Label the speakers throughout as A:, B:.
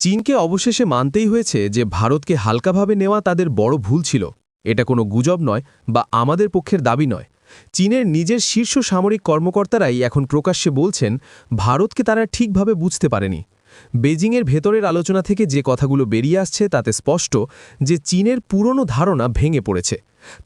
A: চীনকে অবশেষে মানতেই হয়েছে যে ভারতকে হালকাভাবে নেওয়া তাদের বড় ভুল ছিল। এটা কোনো গুজব নয় বা আমাদের পক্ষের দাবি নয়। চীনের নিজের শীর্ষ সামরিক কর্মকর্তারাই এখন প্রকাশ্যে বলছেন, ভারতকে তারা ঠিকভাবে বুঝতে পারেনি। বেজিংয়ের ভেতরের আলোচনা থেকে যে কথাগুলো বেরিয়ে আসছে তাতে স্পষ্ট যে চীনের পুরনো ধারণা ভেঙে পড়েছে।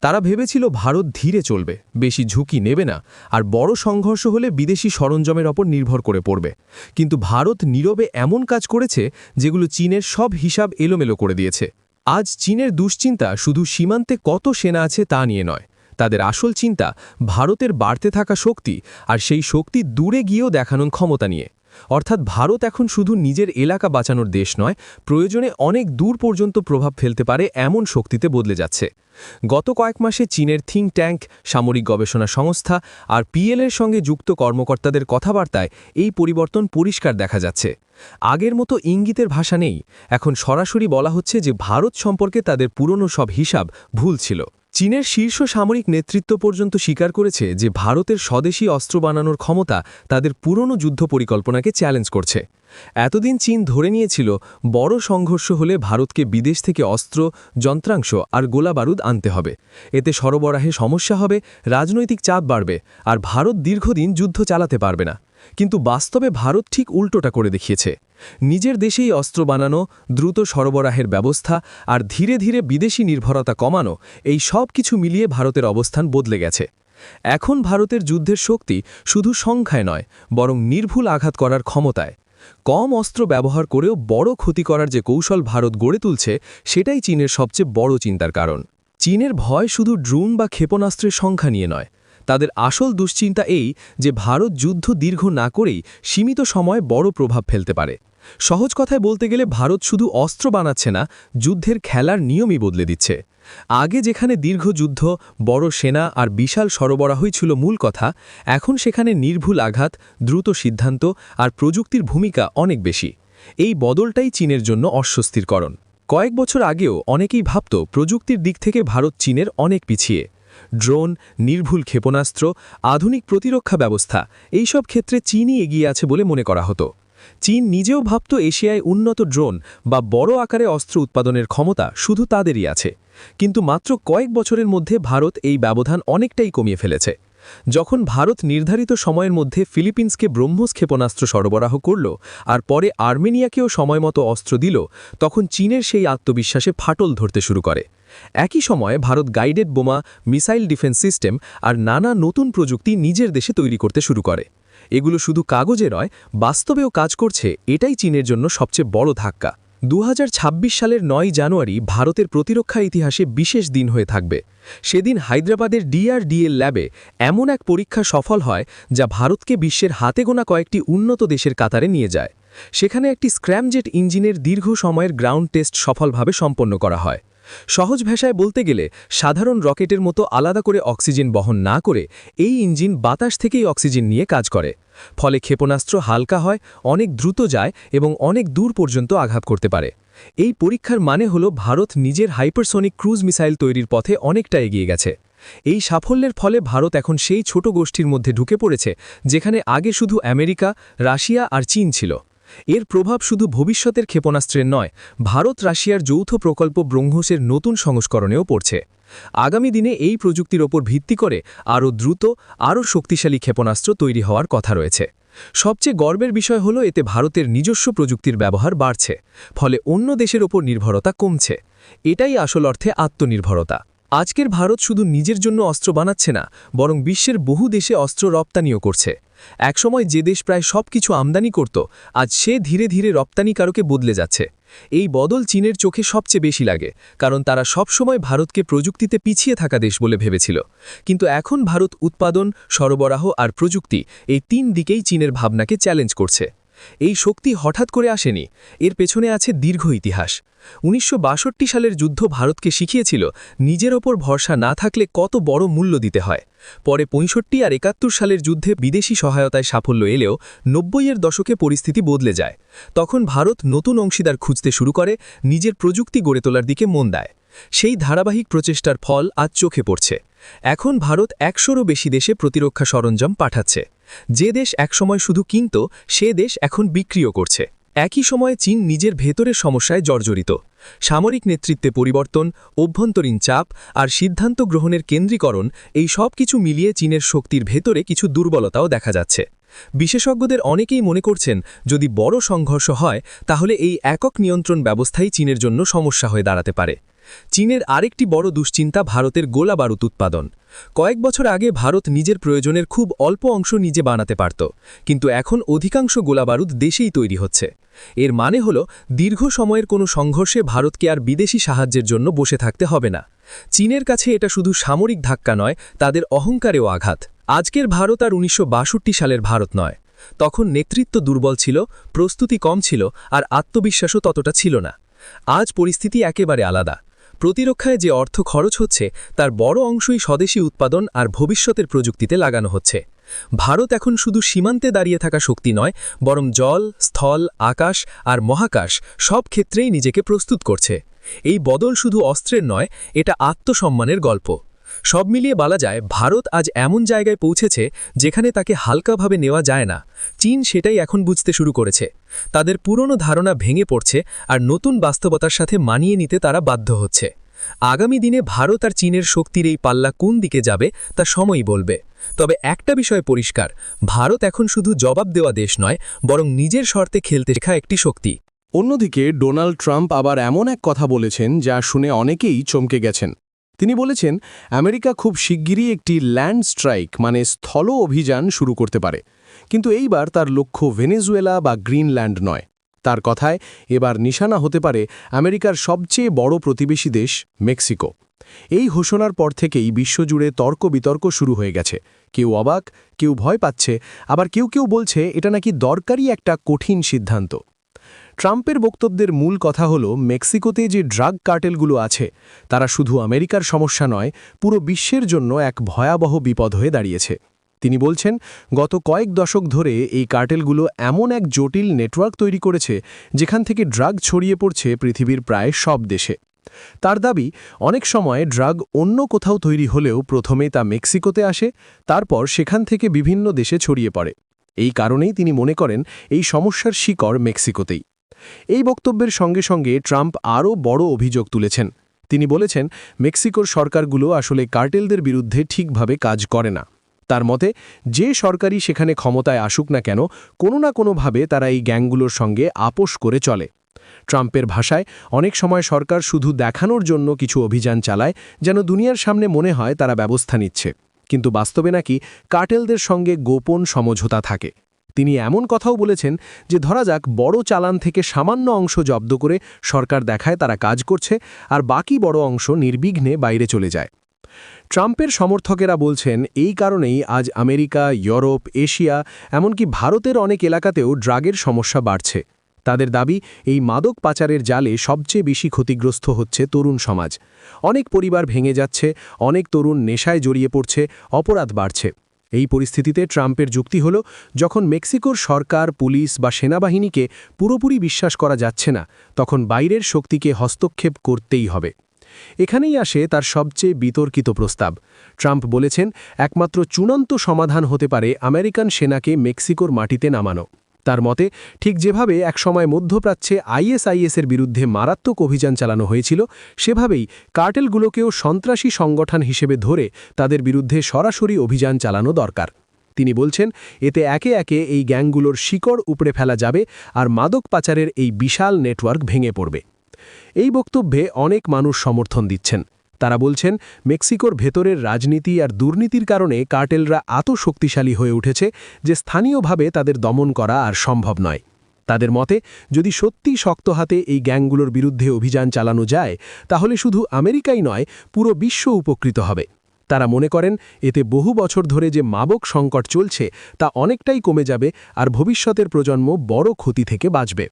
A: তারা ভেবেছিল ভারত ধীরে চলবে, বেশি ঝুঁকি নেবে না, আর বড় সংঘর্ষ হলে বিদেশি সরঞ্জামের ওপর নির্ভর করে পড়বে। কিন্তু ভারত নীরবে এমন কাজ করেছে যেগুলো চীনের সব হিসাব এলোমেলো করে দিয়েছে। আজ চীনের দুশ্চিন্তা শুধু সীমান্তে কত সেনা আছে তা নিয়ে নয়। তাদের আসল চিন্তা ভারতের বাড়তে থাকা শক্তি, আর সেই শক্তি দূরে গিয়েও দেখানোর ক্ষমতা নিয়ে। অর্থাৎ ভারত এখন শুধু নিজের এলাকা বাঁচানোর দেশ নয়, প্রয়োজনে অনেক দূর পর্যন্ত প্রভাব ফেলতে পারে এমন শক্তিতে বদলে যাচ্ছে। গত কয়েক মাসে চীনের থিঙ্ক ট্যাঙ্ক, সামরিক গবেষণা সংস্থা আর পিএলের সঙ্গে যুক্ত কর্মকর্তাদের কথাবার্তায় এই পরিবর্তন পরিষ্কার দেখা যাচ্ছে। আগের মতো ইঙ্গিতের ভাষা নেই। এখন সরাসরি বলা হচ্ছে যে ভারত সম্পর্কে তাদের পুরনো সব হিসাব ভুল ছিল। চীনের শীর্ষ সামরিক নেতৃত্ব পর্যন্ত স্বীকার করেছে যে ভারতের স্বদেশী অস্ত্র বানানোর ক্ষমতা তাদের পুরনো যুদ্ধ পরিকল্পনাকে চ্যালেঞ্জ করছে। এতদিন চীন ধরে নিয়েছিল বড় সংঘর্ষ হলে ভারতকে বিদেশ থেকে অস্ত্র, যন্ত্রাংশ আর গোলা বারুদ আনতে হবে। এতে সরবরাহে সমস্যা হবে, রাজনৈতিক চাপ বাড়বে আর ভারত দীর্ঘদিন যুদ্ধ চালাতে পারবে না। কিন্তু বাস্তবে ভারত ঠিক উল্টোটা করে দেখিয়েছে। নিজের দেশেই অস্ত্র বানানো, দ্রুত সরবরাহের ব্যবস্থা আর ধীরে ধীরে বিদেশি নির্ভরতা কমানো, এই সব কিছু মিলিয়ে ভারতের অবস্থান বদলে গেছে। এখন ভারতের যুদ্ধের শক্তি শুধু সংখ্যায় নয়, বরং নির্ভুল আঘাত করার ক্ষমতায়। কম অস্ত্র ব্যবহার করেও বড় ক্ষতি করার যে কৌশল ভারত গড়ে তুলছে, সেটাই চীনের সবচেয়ে বড় চিন্তার কারণ। চীনের ভয় শুধু ড্রোন বা ক্ষেপণাস্ত্রের সংখ্যা নিয়ে নয় তাদের আসল দুশ্চিন্তা এই যে ভারত যুদ্ধ দীর্ঘ না করেই সীমিত সময়ে বড় প্রভাব ফেলতে পারে। সহজ কথায় বলতে গেলে ভারত শুধু অস্ত্র বানাচ্ছে না, যুদ্ধের খেলার নিয়মই বদলে দিচ্ছে। আগে যেখানে দীর্ঘ যুদ্ধ, বড় সেনা আর বিশাল সরবরাহই ছিল মূল কথা, এখন সেখানে নির্ভুল আঘাত, দ্রুত সিদ্ধান্ত আর প্রযুক্তির ভূমিকা অনেক বেশি। এই বদলটাই চীনের জন্য অস্বস্তিরকরণ। কয়েক বছর আগেও অনেকেই ভাবত প্রযুক্তির দিক থেকে ভারত চীনের অনেক পিছিয়ে। ড্রোন, নির্ভুল ক্ষেপণাস্ত্র, আধুনিক প্রতিরক্ষা ব্যবস্থা, এইসব ক্ষেত্রে চীনই এগিয়ে আছে বলে মনে করা হতো। চীন নিজেও ভাবত এশিয়ায় উন্নত ড্রোন বা বড় আকারে অস্ত্র উৎপাদনের ক্ষমতা শুধু তাদেরই আছে। কিন্তু মাত্র কয়েক বছরের মধ্যে ভারত এই ব্যবধান অনেকটাই কমিয়ে ফেলেছে। যখন ভারত নির্ধারিত সময়ের মধ্যে ফিলিপিন্সকে ব্রহ্মস ক্ষেপণাস্ত্র সরবরাহ করল আর পরে আর্মেনিয়াকেও সময়মতো অস্ত্র দিল, তখন চীনের সেই আত্মবিশ্বাসে ফাটল ধরতে শুরু করে। একই সময়ে ভারত গাইডেড বোমা, মিসাইল ডিফেন্স সিস্টেম আর নানা নতুন প্রযুক্তি নিজের দেশে তৈরি করতে শুরু করে। এগুলো শুধু কাগজে নয়, বাস্তবেও কাজ করছে, এটাই চীনের জন্য সবচেয়ে বড় ধাক্কা। দু হাজার ছাব্বিশ সালের নয় জানুয়ারি ভারতের প্রতিরক্ষা ইতিহাসে বিশেষ দিন হয়ে থাকবে। সেদিন হায়দ্রাবাদের ডিআরডিএল ল্যাবে এমন এক পরীক্ষা সফল হয় যা ভারতকে বিশ্বের হাতে গোনা কয়েকটি উন্নত দেশের কাতারে নিয়ে যায়। সেখানে একটি স্ক্র্যামজেট ইঞ্জিনের দীর্ঘ সময়ের গ্রাউন্ড টেস্ট সফলভাবে সম্পন্ন করা হয়। সহজ ভাষায় বলতে গেলে, সাধারণ রকেটের মতো আলাদা করে অক্সিজেন বহন না করে এই ইঞ্জিন বাতাস থেকেই অক্সিজেন নিয়ে কাজ করে। ফলে ক্ষেপণাস্ত্র হালকা হয়, অনেক দ্রুত যায় এবং অনেক দূর পর্যন্ত আঘাত করতে পারে। এই পরীক্ষার মানে হল ভারত নিজের হাইপারসনিক ক্রুজ মিসাইল তৈরির পথে অনেকটা এগিয়ে গেছে। এই সাফল্যের ফলে ভারত এখন সেই ছোট গোষ্ঠীর মধ্যে ঢুকে পড়েছে, যেখানে আগে শুধু আমেরিকা, রাশিয়া আর চীন ছিল। এর প্রভাব শুধু ভবিষ্যতের ক্ষেপণাস্ত্রের নয়, ভারত রাশিয়ার যৌথ প্রকল্প ব্রহ্মসের নতুন সংস্করণেও পড়ছে। আগামী দিনে এই প্রযুক্তির ওপর ভিত্তি করে আরও দ্রুত, আরও শক্তিশালী ক্ষেপণাস্ত্র তৈরি হওয়ার কথা রয়েছে। সবচেয়ে গর্বের বিষয় হল, এতে ভারতের নিজস্ব প্রযুক্তির ব্যবহার বাড়ছে, ফলে অন্য দেশের ওপর নির্ভরতা কমছে। এটাই আসল অর্থে আত্মনির্ভরতা। আজকের ভারত শুধু নিজের জন্য অস্ত্র বানাচ্ছে না, বরং বিশ্বের বহু দেশে অস্ত্র রপ্তানিও করছে। একসময় যে দেশ প্রায় সব কিছু আমদানি করত, আজ সে ধীরে ধীরে রপ্তানিকারকে বদলে যাচ্ছে। এই বদল চীনের চোখে সবচেয়ে বেশি লাগে, কারণ তারা সবসময় ভারতকে প্রযুক্তিতে পিছিয়ে থাকা দেশ বলে ভেবেছিল। কিন্তু এখন ভারত উৎপাদন, সরবরাহ আর প্রযুক্তি এই তিন দিকেই চীনের ভাবনাকে চ্যালেঞ্জ করছে। এই শক্তি হঠাৎ করে আসেনি, এর পেছনে আছে দীর্ঘ ইতিহাস। উনিশশো বাষট্টি সালের যুদ্ধ ভারতকে শিখিয়েছিল, নিজের ওপর ভরসা না থাকলে কত বড় মূল্য দিতে হয়। পরে পঁয়ষট্টি আর একাত্তর সালের যুদ্ধে বিদেশি সহায়তায় সাফল্য এলেও নব্বইয়ের দশকে পরিস্থিতি বদলে যায়। তখন ভারত নতুন অংশীদার খুঁজতে শুরু করে, নিজের প্রযুক্তি গড়ে তোলার দিকে মন দেয়। সেই ধারাবাহিক প্রচেষ্টার ফল আজ চোখে পড়ছে। এখন ভারত একশোরও বেশি দেশে প্রতিরক্ষা সরঞ্জাম পাঠাচ্ছে। যে দেশ একসময় শুধু কিনত, সে দেশ এখন বিক্রিও করছে।
B: একই সময়ে চীন নিজের ভেতরের সমস্যায় জর্জরিত। সামরিক নেতৃত্বে পরিবর্তন, অভ্যন্তরীণ চাপ আর সিদ্ধান্ত গ্রহণের কেন্দ্রীকরণ, এই সব কিছু মিলিয়ে চীনের শক্তির ভেতরে কিছু দুর্বলতাও দেখা যাচ্ছে। বিশেষজ্ঞদের অনেকেই মনে করছেন, যদি বড় সংঘর্ষ হয়, তাহলে এই একক নিয়ন্ত্রণ ব্যবস্থাই চীনের জন্য সমস্যা হয়ে দাঁড়াতে পারে। চীনের আরেকটি বড় দুশ্চিন্তা ভারতের গোলা বারুদ উৎপাদন। কয়েক বছর আগে ভারত নিজের প্রয়োজনের খুব অল্প অংশ নিজে বানাতে পারত, কিন্তু এখন অধিকাংশ গোলা বারুদ দেশেই তৈরি হচ্ছে। এর মানে হল, দীর্ঘ সময়ের কোনো সংঘর্ষে ভারতকে আর বিদেশি সাহায্যের জন্য বসে থাকতে হবে না। চীনের কাছে এটা শুধু সামরিক ধাক্কা নয়, তাদের অহংকারেও আঘাত। আজকের ভারত আর উনিশশো বাষট্টি সালের ভারত নয়। তখন নেতৃত্ব দুর্বল ছিল, প্রস্তুতি কম ছিল, আর আত্মবিশ্বাসও ততটা ছিল না। আজ পরিস্থিতি একেবারে আলাদা। প্রতিরক্ষায় যে অর্থ খরচ হচ্ছে, তার বড় অংশই স্বদেশি উৎপাদন আর ভবিষ্যতের প্রযুক্তিতে লাগানো হচ্ছে। ভারত এখন শুধু সীমান্তে দাঁড়িয়ে থাকা শক্তি নয়, বরং জল, স্থল, আকাশ আর মহাকাশ সব ক্ষেত্রেই নিজেকে প্রস্তুত করছে। এই বদল শুধু অস্ত্রের নয়, এটা আত্মসম্মানের গল্প। সব মিলিয়ে বলা যায়, ভারত আজ এমন জায়গায় পৌঁছেছে যেখানে তাকে হালকাভাবে নেওয়া যায় না। চীন সেটাই এখন বুঝতে শুরু করেছে। তাদের পুরনো ধারণা ভেঙে পড়ছে আর নতুন বাস্তবতার সাথে মানিয়ে নিতে তারা বাধ্য হচ্ছে। আগামী দিনে ভারত আর চীনের শক্তির এই পাল্লা কোন দিকে যাবে, তা সময়ই বলবে। তবে একটা বিষয় পরিষ্কার, ভারত এখন শুধু জবাব দেওয়া দেশ নয়, বরং নিজের শর্তে খেলতে শেখা একটি শক্তি।
A: অন্যদিকে, ডোনাল্ড ট্রাম্প আবার এমন এক কথা বলেছেন যা শুনে অনেকেই চমকে গেছেন। তিনি বলেছেন, আমেরিকা খুব শিগগিরই একটি ল্যান্ড স্ট্রাইক মানে স্থল অভিযান শুরু করতে পারে। কিন্তু এইবার তার লক্ষ্য ভেনেজুয়েলা বা গ্রিনল্যান্ড নয়। তার কথায়, এবার নিশানা হতে পারে আমেরিকার সবচেয়ে বড় প্রতিবেশী দেশ, মেক্সিকো। এই ঘোষণার পর থেকেই বিশ্বজুড়ে তর্ক বিতর্ক শুরু হয়ে গেছে। কেউ অবাক, কেউ ভয় পাচ্ছে, আবার কেউ কেউ বলছে, এটা নাকি দরকারি একটা কঠিন সিদ্ধান্ত। ট্রাম্পের বক্তব্যের মূল কথা হল মেক্সিকোতে যে ড্রাগ কার্টেলগুলো আছে, তারা শুধু আমেরিকার সমস্যা নয়, পুরো বিশ্বের জন্য এক ভয়াবহ বিপদ হয়ে দাঁড়িয়েছে। তিনি বলছেন, গত কয়েক দশক ধরে এই কার্টেলগুলো এমন এক জটিল নেটওয়ার্ক তৈরি করেছে, যেখান থেকে ড্রাগ ছড়িয়ে পড়ছে পৃথিবীর প্রায় সব দেশে। তার দাবি, অনেক সময় ড্রাগ অন্য কোথাও তৈরি হলেও প্রথমে তা মেক্সিকোতে আসে, তারপর সেখান থেকে বিভিন্ন দেশে ছড়িয়ে পড়ে। এই কারণেই তিনি মনে করেন, এই সমস্যার শিকড় মেক্সিকোতেই। এই বক্তব্যের সঙ্গে সঙ্গে ট্রাম্প আরও বড় অভিযোগ তুলেছেন। তিনি বলেছেন, মেক্সিকোর সরকারগুলো আসলে কার্টেলদের বিরুদ্ধে ঠিকভাবে কাজ করে না। তার মতে, যে সরকারই সেখানে ক্ষমতায় আসুক না কেন, কোনো না কোনোভাবে তারা এই গ্যাংগুলোর সঙ্গে আপোষ করে চলে। ট্রাম্পের ভাষায়, অনেক সময় সরকার শুধু দেখানোর জন্য কিছু অভিযান চালায়, যেন দুনিয়ার সামনে মনে হয় তারা ব্যবস্থা নিচ্ছে। কিন্তু বাস্তবে নাকি কার্টেলদের সঙ্গে গোপন সমঝোতা থাকে। তিনি এমন কথাও বলেছেন যে, ধরা যাক, বড় চালান থেকে সামান্য অংশ জব্দ করে সরকার দেখায় তারা কাজ করছে আর বাকি বড় অংশ নির্বিঘ্নে বাইরে চলে যায়। ট্রাম্পের সমর্থকেরা বলছেন, এই কারণেই আজ আমেরিকা, ইউরোপ, এশিয়া, এমনকি ভারতের অনেক এলাকাতেও ড্রাগের সমস্যা বাড়ছে। তাদের দাবি, এই মাদক পাচারের জালে সবচেয়ে বেশি ক্ষতিগ্রস্ত হচ্ছে তরুণ সমাজ। অনেক পরিবার ভেঙে যাচ্ছে, অনেক তরুণ নেশায় জড়িয়ে পড়ছে, অপরাধ বাড়ছে। এই পরিস্থিতিতে ট্রাম্পের যুক্তি হল, যখন মেক্সিকোর সরকার, পুলিশ বা সেনাবাহিনীকে পুরোপুরি বিশ্বাস করা যাচ্ছে না, তখন বাইরের শক্তিকে হস্তক্ষেপ করতেই হবে। এখানেই আসে তার সবচেয়ে বিতর্কিত প্রস্তাব। ট্রাম্প বলেছেন, একমাত্র চূড়ান্ত সমাধান হতে পারে আমেরিকান সেনাকে মেক্সিকোর মাটিতে নামানো। তার মতে, ঠিক যেভাবে একসময় মধ্যপ্রাচ্যে আইএসআইএসের বিরুদ্ধে মারাত্মক অভিযান চালানো হয়েছিল, সেভাবেই কার্টেলগুলোকেও সন্ত্রাসী সংগঠন হিসেবে ধরে তাদের বিরুদ্ধে সরাসরি অভিযান চালানো দরকার। তিনি বলছেন, এতে একে একে এই গ্যাংগুলোর শিকড় উপড়ে ফেলা যাবে আর মাদক পাচারের এই বিশাল নেটওয়ার্ক ভেঙে পড়বে। এই বক্তব্যে অনেক মানুষ সমর্থন দিচ্ছেন। তারা বলছেন, মেক্সিকোর ভেতরের রাজনীতি আর দুর্নীতির কারণে কার্টেলরা এত শক্তিশালী হয়ে উঠেছে যে স্থানীয়ভাবে তাদের দমন করা আর সম্ভব নয়। তাদের মতে, যদি সত্যি শক্ত হাতে এই গ্যাংগুলোর বিরুদ্ধে অভিযান চালানো যায়, তাহলে শুধু আমেরিকাই নয়, পুরো বিশ্ব উপকৃত হবে। তারা মনে করেন, এতে বহু বছর ধরে যে মাবক সংকট চলছে, তা অনেকটাই কমে যাবে আর ভবিষ্যতের প্রজন্ম বড় ক্ষতি থেকে বাঁচবে।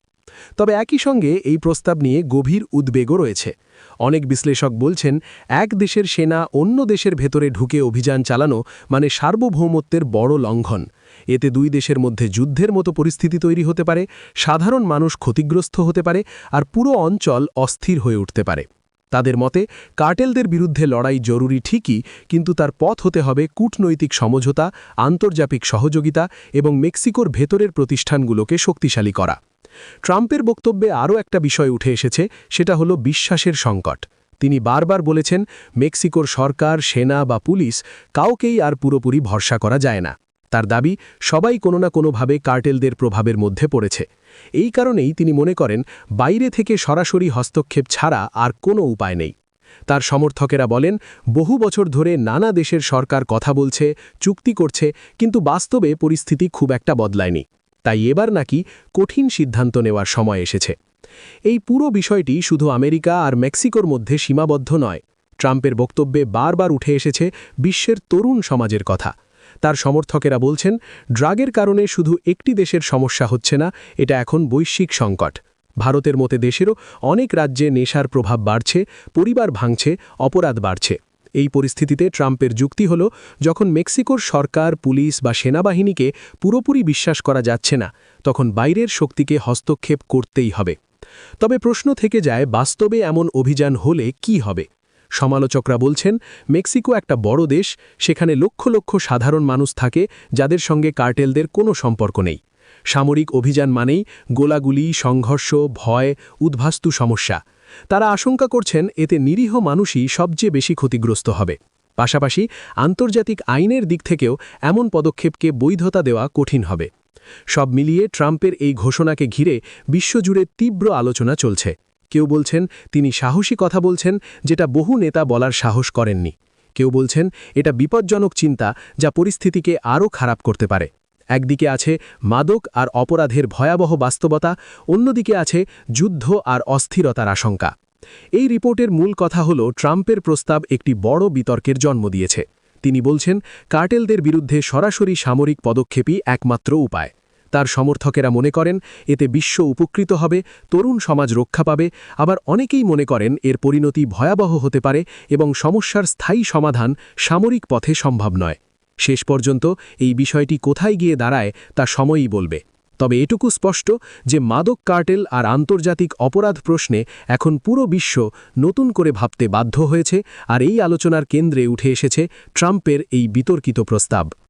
A: তবে একই সঙ্গে এই প্রস্তাব নিয়ে গভীর উদ্বেগও রয়েছে। অনেক বিশ্লেষক বলছেন, এক দেশের সেনা অন্য দেশের ভেতরে ঢুকে অভিযান চালানো মানে সার্বভৌমত্বের বড় লঙ্ঘন। এতে দুই দেশের মধ্যে যুদ্ধের মতো পরিস্থিতি তৈরি হতে পারে, সাধারণ মানুষ ক্ষতিগ্রস্ত হতে পারে, আর পুরো অঞ্চল অস্থির হয়ে উঠতে পারে। তাদের মতে, কার্টেলদের বিরুদ্ধে লড়াই জরুরি ঠিকই, কিন্তু তার পথ হতে হবে কূটনৈতিক সমঝোতা, আন্তর্জাতিক সহযোগিতা এবং মেক্সিকোর ভেতরের প্রতিষ্ঠানগুলোকে শক্তিশালী করা। ট্রাম্পের বক্তব্যে আরও একটা বিষয় উঠে এসেছে, সেটা হলো বিশ্বাসের সংকট। তিনি বারবার বলেছেন, মেক্সিকোর সরকার, সেনা বা পুলিশ কাউকেই আর পুরোপুরি ভরসা করা যায় না। তার দাবি, সবাই কোনো না কোনোভাবে কার্টেলদের প্রভাবের মধ্যে পড়েছে। এই কারণেই তিনি মনে করেন, বাইরে থেকে সরাসরি হস্তক্ষেপ ছাড়া আর কোনো উপায় নেই। তার সমর্থকেরা বলেন, বহু বছর ধরে নানা দেশের সরকার কথা বলছে, চুক্তি করছে, কিন্তু বাস্তবে পরিস্থিতি খুব একটা বদলায়নি। তাই এবার নাকি কঠিন সিদ্ধান্ত নেওয়ার সময় এসেছে। এই পুরো বিষয়টি শুধু আমেরিকা আর মেক্সিকোর মধ্যে সীমাবদ্ধ নয়, ট্রাম্পের বক্তব্যে বারবার উঠে এসেছে বিশ্বের তরুণ সমাজের কথা। তার সমর্থকেরা বলছেন, ড্রাগের কারণে শুধু একটি দেশের সমস্যা হচ্ছে না, এটা এখন বৈশ্বিক সংকট। ভারতের মতে দেশেরও অনেক রাজ্যে নেশার প্রভাব বাড়ছে, পরিবার ভাঙছে, অপরাধ বাড়ছে। এই পরিস্থিতিতে ট্রাম্পের যুক্তি হল, যখন মেক্সিকোর সরকার, পুলিশ বা সেনাবাহিনীকে পুরোপুরি বিশ্বাস করা যাচ্ছে না, তখন বাইরের শক্তিকে হস্তক্ষেপ করতেই হবে। তবে প্রশ্ন থেকে যায়, বাস্তবে এমন অভিযান হলে কি হবে? সমালোচকরা বলছেন, মেক্সিকো একটা বড় দেশ, সেখানে লক্ষ লক্ষ সাধারণ মানুষ থাকে, যাদের সঙ্গে কার্টেলদের কোনো সম্পর্ক নেই। সামরিক অভিযান মানেই গোলাগুলি, সংঘর্ষ, ভয়, উদ্ভাস্তু সমস্যা। তারা আশঙ্কা করছেন এতে নিরীহ মানুষই সবচেয়ে বেশি ক্ষতিগ্রস্ত হবে। পাশাপাশি আন্তর্জাতিক আইনের দিক থেকেও এমন পদক্ষেপকে বৈধতা দেওয়া কঠিন হবে। সব মিলিয়ে ট্রাম্পের এই ঘোষণাকে ঘিরে বিশ্বজুড়ে তীব্র আলোচনা চলছে। কেউ বলছেন, তিনি সাহসী কথা বলছেন, যেটা বহু নেতা বলার সাহস করেননি। কেউ বলছেন, এটা বিপজ্জনক চিন্তা যা পরিস্থিতিকে আরও খারাপ করতে পারে। একদিকে আছে মাদক আর অপরাধের ভয়াবহ বাস্তবতা, অন্যদিকে আছে যুদ্ধ আর অস্থিরতার আশঙ্কা। এই রিপোর্টের মূল কথা হল ট্রাম্পের প্রস্তাব একটি বড় বিতর্কের জন্ম দিয়েছে। তিনি বলছেন, কার্টেলদের বিরুদ্ধে সরাসরি সামরিক পদক্ষেপই একমাত্র উপায়। তার সমর্থকেরা মনে করেন, এতে বিশ্ব উপকৃত হবে, তরুণ সমাজ রক্ষা পাবে। আবার অনেকেই মনে করেন, এর পরিণতি ভয়াবহ হতে পারে এবং সমস্যার স্থায়ী সমাধান সামরিক পথে সম্ভব নয়। শেষ পর্যন্ত এই বিষয়টি কোথায় গিয়ে দাঁড়ায় তা সময়ই বলবে। তবে এটুকু স্পষ্ট যে মাদক কার্টেল আর আন্তর্জাতিক অপরাধ প্রশ্নে এখন পুরো বিশ্ব নতুন করে ভাবতে বাধ্য হয়েছে আর এই আলোচনার কেন্দ্রে উঠে এসেছে ট্রাম্পের এই বিতর্কিত প্রস্তাব।